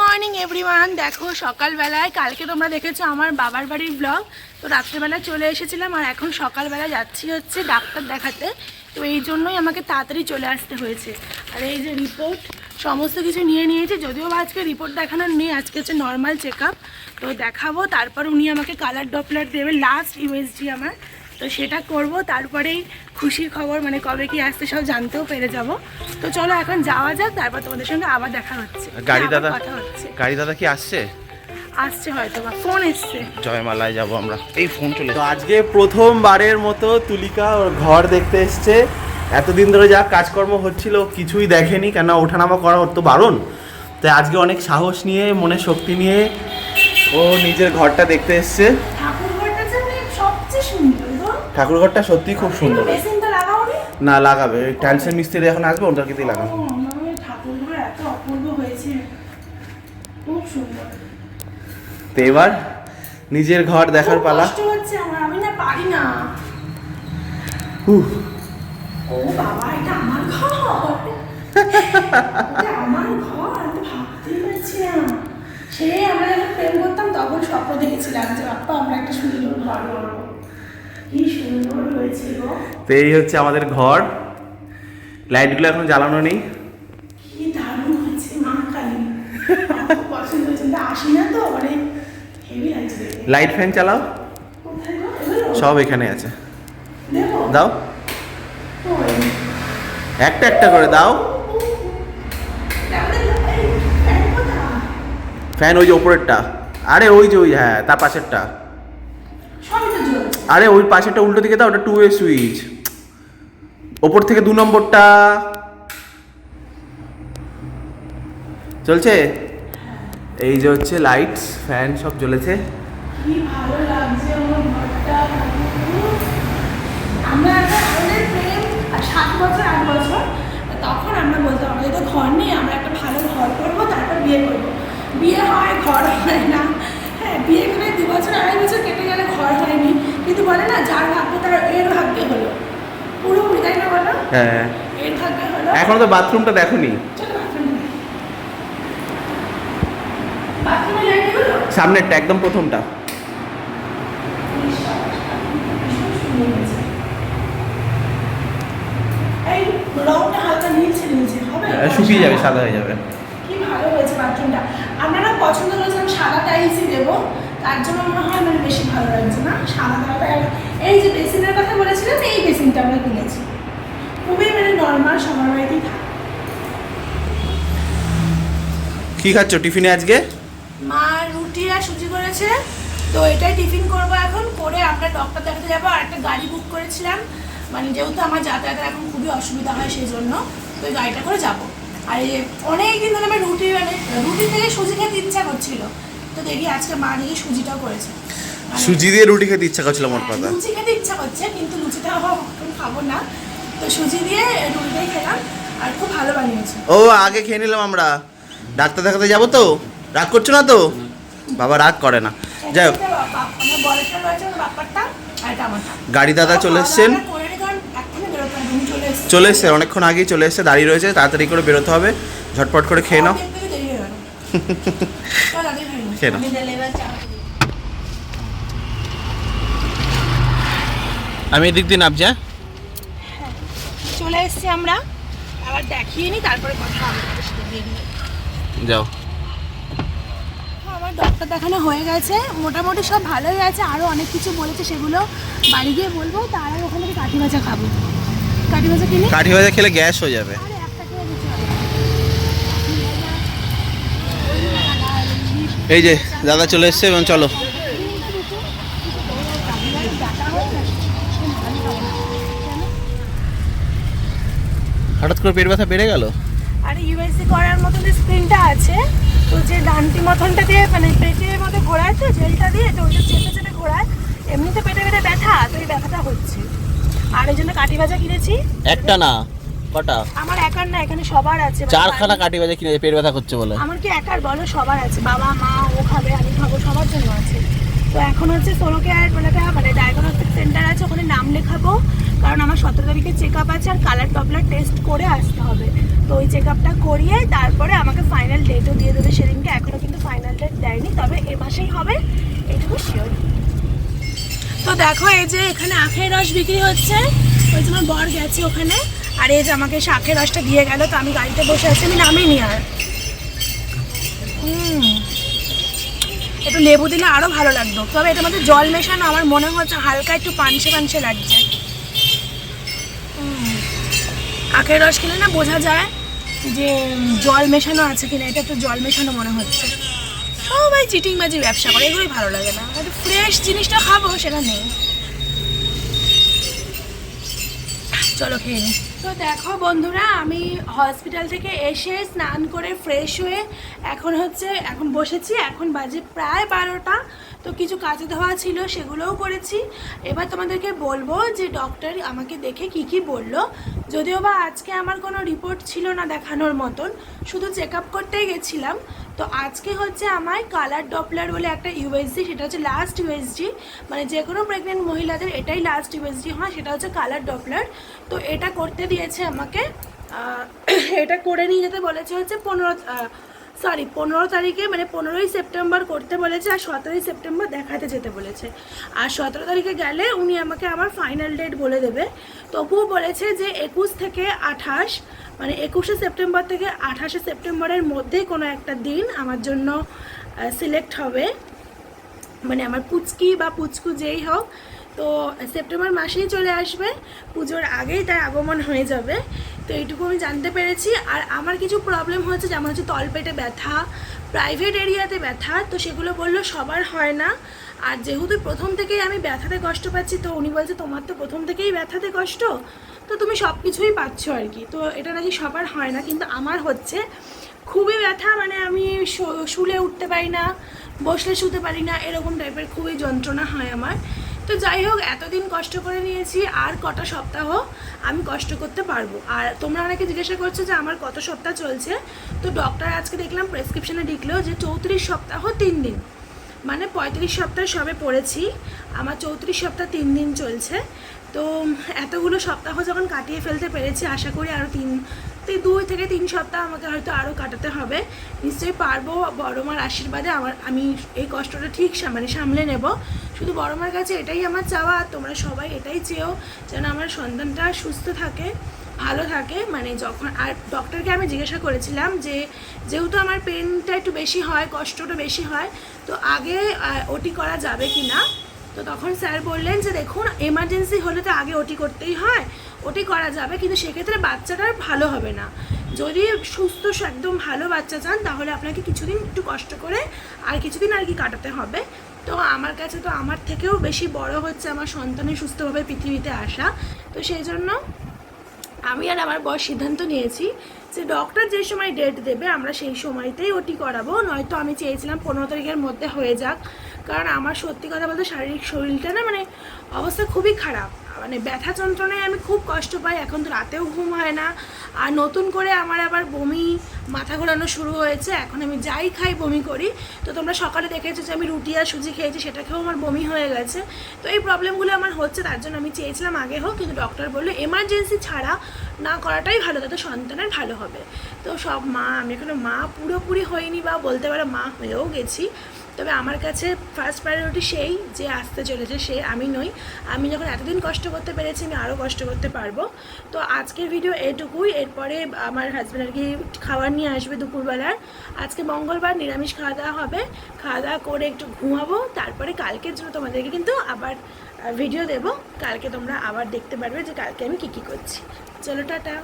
Morning everyone দেখো, সকালবেলায়, কালকে তোমরা দেখেছ আমার বাবার বাড়ির ব্লগ তো রাত্রেবেলা চলে এসেছিলাম আর এখন সকালবেলা যাচ্ছি হচ্ছে ডাক্তার দেখাতে। তো এই জন্যই আমাকে তাড়াতাড়ি চলে আসতে হয়েছে। আর এই যে রিপোর্ট সমস্ত কিছু নিয়ে নিয়েছে। যদিও বা আজকে রিপোর্ট দেখানোর নেই, আজকে হচ্ছে নর্মাল চেক তো দেখাবো, তারপর উনি আমাকে কালার ডপলার দেবে লাস্ট ইউএসজি আমার। তো সেটা করব তারপরেই খুশির খবর মানে কবে কি আসতে সব জানতেও পেরে যাব। তো চলো এখন যাওয়া যাক তারপর তোমাদের সঙ্গে আবার দেখা হচ্ছে। গাড়ি দাদা? কথা হচ্ছে। গাড়ি দাদা কি আসছে? আসছে হয়তো বা ফোন এসছে। জয়মালায় যাব আমরা। এই ফোন চলে তো আজকে প্রথমবারের মতো তুলিকা ওর ঘর দেখতে এসছে। এতদিন ধরে যা কাজকর্ম হচ্ছিল কিছুই দেখেনি কেন ওঠানামা করা ওর তো বারণ তাই আজকে অনেক সাহস নিয়ে মনে শক্তি নিয়ে ও নিজের ঘরটা দেখতে এসছে। গো সত্যি খুব সুন্দর। নি লাগাবে। টাইলসের মিস্ত্রি এখন আসবে ওটাকে দিয়ে লাগাবে। তো এবার নিজের ঘর দেখার পালা। কষ্ট আমি না পারি না। ও বাবা এটা আমার ঘর? আমার ঘর আমি ভাবতেই পারছি না। সেই আমরা যখন প্রেম করতাম তখন স্বপ্ন দেখেছিলাম যে বাপ্পা আমরা একটা সুন্দর ঘর করব কি সুন্দর হয়েছে গো তো এই হচ্ছে আমাদের ঘর। লাইটগুলো এখন জ্বালানো নেই। মানে। লাইট ফ্যান চালাও? সব এখানে আছে। দাও। একটা একটা করে দাও। ফ্যান ওই যে ওপরেরটা। আরে ওই যে ওই হ্যাঁ তার পাশেরটা। আরে ওই পাশেরটা উল্টো দিকে দাও, ওটা টু ওয়ে সুইচ ওপর থেকে দু নম্বরটা। চলছে? এই যে হচ্ছে লাইটস ফ্যান সব জ্বলেছে। সাত বছর, আট বছর তখন আমরা বলতাম, আমাদের তো ঘর নেই, আমরা একটা ভালো ঘর করব, তারপর বিয়ে করব। বিয়ে হয়, ঘর হয় না হ্যাঁ বিয়ে করে দু বছর আড়াই বছর কেটে গেলে ঘর হয়নি কিন্তু বলে না যার ভাগ্য তার এর ভাগ্যে হলো পুরোপুরি তাই না বলো হ্যাঁ। এখনও তো বাথরুমটা দেখোনি। সামনেরটা একদম প্রথমটা। শুকিয়ে যাবে সাদা হয়ে যাবে। কি ভালো হয়েছে বাথরুমটা। না পছন্দ সাদা টাইলসই দেবো। তার জন্য মনে হয় মানে বেশি ভালো লাগছে না সাদা এই যে বেসিনের কথা বলেছিলাম এই বেসিনটা আমরা কিনেছি। নর্মাল সবার বাড়িতেই থাকে। কি খাচ্ছ টিফিনে আজকে? মা রুটি আর সুজি করেছে তো এটাই টিফিন করব এখন করে আমরা ডক্টর দেখাতে যাব আর একটা গাড়ি বুক করেছিলাম। মানে যেহেতু আমার যাতায়াতের এখন খুবই অসুবিধা হয় সেই জন্য তো ওই গাড়িটা করে যাব। আর এই অনেক দিন ধরে আমার রুটি মানে রুটি থেকে সুজি খেতে ইচ্ছা করছিল তো দেখি আজকে মা দেখি সুজিটাও করেছে। মানে- সুজি দিয়ে রুটি খেতে ইচ্ছা করছিল মোট কথা। লুচি খেতে ইচ্ছা করছে কিন্তু লুচিটা খাব না। তো সুজি দিয়ে রুটিটাই খেলাম আর খুব ভালো বানিয়েছে। ও আগে খেয়ে নিলাম আমরা। ডাক্তার দেখাতে যাব তো? রাগ করছ না তো? বাবা রাগ করে না। যাই হোক। আমারটা। গাড়ি দাদা চলে এসছেন। চলে এসছে। অনেকক্ষণ আগেই চলে এসছে দাঁড়িয়ে রয়েছে তাড়াতাড়ি করে বেরোতে হবে ঝটপট করে খেয়ে নাও। খেয়ে নাও। আমি এদিক দিয়ে নামছি হ্যাঁ? চলে এসছি আমরা। আবার দেখিয়ে নি তারপরে কথা হবে। বেরিয়ে। যাও আমার ডক্টর দেখানো হয়ে গেছে। মোটামুটি সব ভালোই আছে। আরও অনেক কিছু বলেছে সেগুলো বাড়ি গিয়ে বলব। তার আগে ওখানে কাঠি ভাজা খাব। কাঠি ভাজা কিনে কাঠি ভাজা খেলে গ্যাস হয়ে যাবে। আরে এই যে দাদা চলে এসছে এবং চলো। হঠাৎ করে পেট ব্যথা বেড়ে গেল? আর ইউএসসি করার মতো যে স্ক্রিনটা আছে তো যে ডানটি মতনটা দিয়ে মানে পেটের মধ্যে ঘোরায় তো জেলটা দিয়ে তো ওইটা চেপে চেপে ঘোরায় এমনিতে পেটে পেটে ব্যথা তো এই ব্যথাটা হচ্ছে। আর এই জন্য কাঠি ভাজা কিনেছি। একটা না? কটা? আমার একার না এখানে সবার আছে। মানে চারখানা কাঠি ভাজা কিনে পেট ব্যথা করছে বলে। আমার কি একার বলো? সবার আছে। বাবা মা ও খাবে আমি খাব সবার জন্য আছে। তো এখন হচ্ছে সোলো কেয়ার মানে একটা মানে ডায়াগনস্টিক সেন্টার আছে, ওখানে নাম লেখাবো। কারণ আমার সতেরো তারিখে চেক আপ আছে আর কালার টপলার টেস্ট করে আসতে হবে। তো ওই চেক আপটা করিয়ে তারপরে আমাকে ফাইনাল ডেটও দিয়ে দেবে সেদিনকে। এখনও কিন্তু ফাইনাল ডেট দেয়নি, তবে এ মাসেই হবে এইটুকু শিওর তো দেখো এই যে এখানে আখের রস বিক্রি হচ্ছে, ওই তোমার বর গেছে ওখানে, আর এই যে আমাকে সে আখের রসটা দিয়ে গেল, তো আমি গাড়িতে বসে আছি, আমি নামিনি আর। হুম। একটু লেবু দিলে আরও ভালো লাগতো। তবে এটার মধ্যে জল মেশানো আমার মনে হচ্ছে হালকা একটু পানসে পানসে লাগছে। আখের রস খেলে না বোঝা যায় যে জল মেশানো আছে কিনা, এটা একটু জল মেশানো মনে হচ্ছে। সবাই চিটিংবাজি ব্যবসা করে, এগুলোই ভালো লাগে না। একটু ফ্রেশ জিনিসটা খাব, সেটা নেই। চলো খেয়ে নিই তো দেখো বন্ধুরা, আমি হসপিটাল থেকে এসে স্নান করে ফ্রেশ হয়ে এখন হচ্ছে, এখন বসেছি, এখন বাজে প্রায় বারোটা। তো কিছু কাজে ধোয়া ছিল, সেগুলোও করেছি। এবার তোমাদেরকে বলব যে ডক্টর আমাকে দেখে কি কি বলল। যদিও বা আজকে আমার কোনো রিপোর্ট ছিল না দেখানোর মতন, শুধু চেক আপ করতেই গেছিলাম। তো আজকে হচ্ছে আমার কালার ডপলার বলে একটা ইউএসজি সেটা হচ্ছে লাস্ট ইউএসজি মানে যে কোনো প্রেগনেন্ট মহিলাদের এটাই লাস্ট ইউএসজি হয়, সেটা হচ্ছে কালার ডপলার তো এটা করতে দিয়েছে আমাকে। এটা করে নিয়ে যেতে বলেছে হচ্ছে পনেরো সরি পনেরো তারিখে মানে পনেরোই সেপ্টেম্বর করতে বলেছে আর সতেরোই সেপ্টেম্বর দেখাতে যেতে বলেছে। আর সতেরো তারিখে গেলে উনি আমাকে আমার ফাইনাল ডেট বলে দেবে। তবুও বলেছে যে একুশ থেকে আঠাশ মানে একুশে সেপ্টেম্বর থেকে আঠাশে সেপ্টেম্বরের মধ্যেই কোনো একটা দিন আমার জন্য সিলেক্ট হবে। মানে আমার পুচকি বা পুচকু যেই হোক তো সেপ্টেম্বর মাসেই চলে আসবে। পুজোর আগেই তার আগমন হয়ে যাবে। তো এইটুকু আমি জানতে পেরেছি। আর আমার কিছু প্রবলেম হয়েছে, যেমন হচ্ছে তলপেটে ব্যথা প্রাইভেট এরিয়াতে ব্যথা, তো সেগুলো বলল সবার হয় না। আর যেহেতু প্রথম থেকেই আমি ব্যথাতে কষ্ট পাচ্ছি, তো উনি বলছে, তোমার তো প্রথম থেকেই ব্যথাতে কষ্ট? তো তুমি সব কিছুই পাচ্ছ আর কি। তো এটা নাকি সবার হয় না, কিন্তু আমার হচ্ছে। খুবই ব্যথা মানে আমি শুলে উঠতে পারি না, বসলে শুতে পারি না, এরকম টাইপের খুবই যন্ত্রণা হয় আমার। তো যাই হোক, এতদিন কষ্ট করে নিয়েছি, আর কটা সপ্তাহ আমি কষ্ট করতে পারব। আর তোমরা অনেকে জিজ্ঞাসা করছ যে আমার কত সপ্তাহ চলছে? তো ডক্টর আজকে দেখলাম প্রেসক্রিপশনে লিখলো যে চৌত্রিশ সপ্তাহ, তিন দিন। মানে পঁয়ত্রিশ সপ্তাহ সবে পড়েছি, আমার চৌত্রিশ সপ্তাহ, তিন দিন চলছে। তো এতগুলো সপ্তাহ যখন কাটিয়ে ফেলতে পেরেছি, আশা করি আরও তিন তি- দুই থেকে তিন সপ্তাহ আমাকে হয়তো আরও কাটাতে হবে। নিশ্চয়ই পারব বড় মার আশীর্বাদে আমার, আমি এই কষ্টটা ঠিক মানে সামলে নেব। শুধু বড় মার কাছে এটাই আমার চাওয়া, তোমরা সবাই এটাই চেয়েও যেন আমার সন্তানটা সুস্থ থাকে, ভালো থাকে। মানে যখন, আর ডক্টরকে আমি জিজ্ঞাসা করেছিলাম যে, যেহেতু আমার পেনটা একটু বেশি হয়, কষ্টটা বেশি হয়, তো আগে ওটি করা যাবে কি না তো তখন স্যার বললেন যে, দেখুন এমার্জেন্সি হলে তো আগে ওটি করতেই হয়। ওটি করা যাবে, কিন্তু সেক্ষেত্রে বাচ্চাটার ভালো হবে না। যদি সুস্থ একদম ভালো বাচ্চা চান, তাহলে আপনাকে কিছুদিন একটু কষ্ট করে আর কিছুদিন আর কি কাটাতে হবে। তো আমার কাছে তো আমার থেকেও বেশি বড় হচ্ছে আমার সন্তানের সুস্থভাবে পৃথিবীতে আসা। তো সেই জন্য আমি আর আমার বর সিদ্ধান্ত নিয়েছি যে ডক্টর যে সময় ডেট দেবে, আমরা সেই সময়তেই ওটি করাবো। নয়তো আমি চেয়েছিলাম পনেরো তারিখের মধ্যে হয়ে যাক। কারণ আমার সত্যি কথা বলতে শারীরিক শরীরটা না মানে অবস্থা খুবই খারাপ। মানে ব্যথা যন্ত্রণায় আমি খুব কষ্ট পাই, এখন তো রাতেও ঘুম হয় না। আর নতুন করে আমার আবার বমি, মাথা ঘোরানো শুরু হয়েছে, এখন আমি যাই খাই বমি করি। তো তোমরা সকালে দেখেছ যে আমি রুটি আর সুজি খেয়েছি সেটা খেয়েও আমার বমি হয়ে গেছে। তো এই প্রবলেমগুলো আমার হচ্ছে, তার জন্য আমি চেয়েছিলাম আগে হোক, কিন্তু ডক্টর বলল এমার্জেন্সি ছাড়া না করাটাই ভালো, তাতে সন্তানের ভালো হবে। তো সব মা, আমি এখনও মা পুরোপুরি হইনি বা বলতে পারো মা হয়েও গেছি। তবে আমার কাছে ফার্স্ট প্রায়োরিটি সেই যে আসতে চলেছে, সে আমি নই। আমি যখন এতদিন কষ্ট করতে পেরেছি, আমি আরও কষ্ট করতে পারব। তো আজকের ভিডিও এটুকুই। এরপরে আমার হাজব্যান্ড আর কি খাবার নিয়ে আসবে দুপুরবেলার। আজকে মঙ্গলবার নিরামিষ খাওয়া দাওয়া হবে। খাওয়া দাওয়া করে একটু ঘুমাবো। তারপরে কালকের জন্য তোমাদেরকে কিন্তু আবার ভিডিও দেব। কালকে তোমরা আবার দেখতে পারবে যে কালকে আমি কী কী করছি। চলো, টাটা।